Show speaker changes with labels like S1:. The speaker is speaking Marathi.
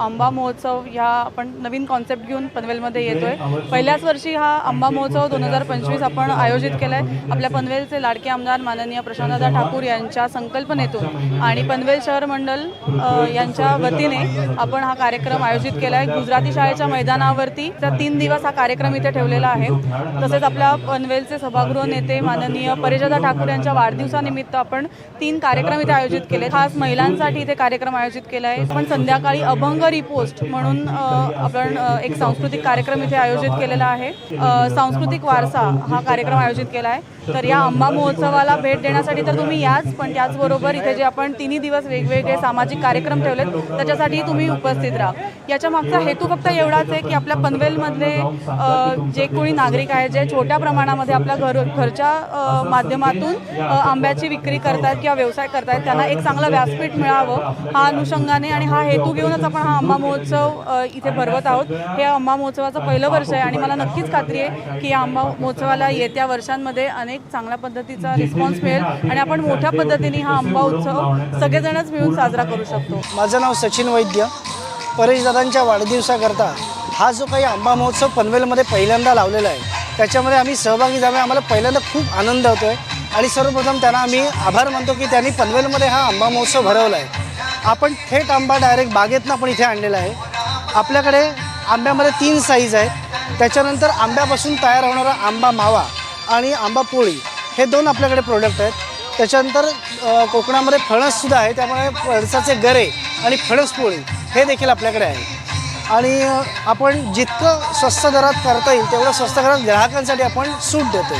S1: आंबा महोत्सव ह्या आपण नवीन कॉन्सेप्ट घेऊन पनवेलमध्ये येतोय. पहिल्याच वर्षी हा आंबा महोत्सव दोन हजार पंचवीस आपण आयोजित केलाय. आपल्या पनवेलचे लाडके आमदार माननीय प्रशांतदा ठाकूर यांच्या संकल्पनेतून आणि पनवेल शहर मंडल यांच्या वतीने आपण हा कार्यक्रम आयोजित केलाय. गुजराती शाळेच्या मैदानावरती तीन दिवस हा कार्यक्रम इथे ठेवलेला आहे. तसेच आपल्या पनवेलचे सभागृह नेते माननीय परिजदा ठाकूर यांच्या वाढदिवसानिमित्त आपण तीन कार्यक्रम इथे आयोजित केले. खास महिलांसाठी इथे कार्यक्रम आयोजित केला आहे पण संध्याकाळी अभंग रिपोस्ट म्हणून आपण एक सांस्कृतिक कार्यक्रम इथे आयोजित केलेला आहे. सांस्कृतिक वारसा हा कार्यक्रम आयोजित केला आहे. तर या आंबा महोत्सवाला भेट देण्यासाठी तर तुम्ही याच पण त्याचबरोबर इथे जे आपण तिन्ही दिवस वेगवेगळे सामाजिक कार्यक्रम ठेवलेत त्याच्यासाठी तुम्ही उपस्थित राहा. याच्या मागचा हेतू फक्त एवढाच आहे की आपल्या पनवेलमधले जे कोणी नागरिक आहेत जे छोट्या प्रमाणामध्ये आपल्या घर घरच्या माध्यमातून आंब्याची विक्री करतायत किंवा व्यवसाय करतायत त्यांना एक चांगलं व्यासपीठ मिळावं हा अनुषंगाने आणि हा हेतू घेऊनच आपण हा आंबा महोत्सव इथे भरवत आहोत. हे आंबा महोत्सवाचं पहिलं वर्ष आहे आणि मला नक्कीच खात्री आहे की या आंबा महोत्सवाला येत्या वर्षांमध्ये अनेक चांगल्या पद्धतीचा रिस्पॉन्स मिळेल आणि आपण मोठ्या पद्धतीने हा आंबा उत्सव सगळेजणच मिळून साजरा करू शकतो.
S2: माझं नाव सचिन वैद्य. परेशदादांच्या वाढदिवसाकरता हा जो काही आंबा महोत्सव पनवेलमध्ये पहिल्यांदा लावलेला आहे त्याच्यामध्ये आम्ही सहभागी झाल्यामुळे आम्हाला पहिल्यांदा खूप आनंद होतो आहे आणि सर्वप्रथम त्यांना आम्ही आभार मानतो की त्यांनी पनवेलमध्ये हा आंबा महोत्सव भरवला आहे. आपण थेट आंबा डायरेक्ट बागेतनं आपण इथे आणलेला आहे. आपल्याकडे आंब्यामध्ये तीन साईज आहेत. त्याच्यानंतर आंब्यापासून तयार होणारा आंबा मावा आणि आंबा पोळी हे दोन आपल्याकडे प्रोडक्ट आहेत. त्याच्यानंतर कोकणामध्ये फणससुद्धा आहे. त्यामुळे फणसाचे गरे आणि फणस पोळी हे देखील आपल्याकडे आहे. आणि आपण जितकं स्वस्त दरात करता येईल तेवढं स्वस्त दरात ग्राहकांसाठी आपण सूट देतो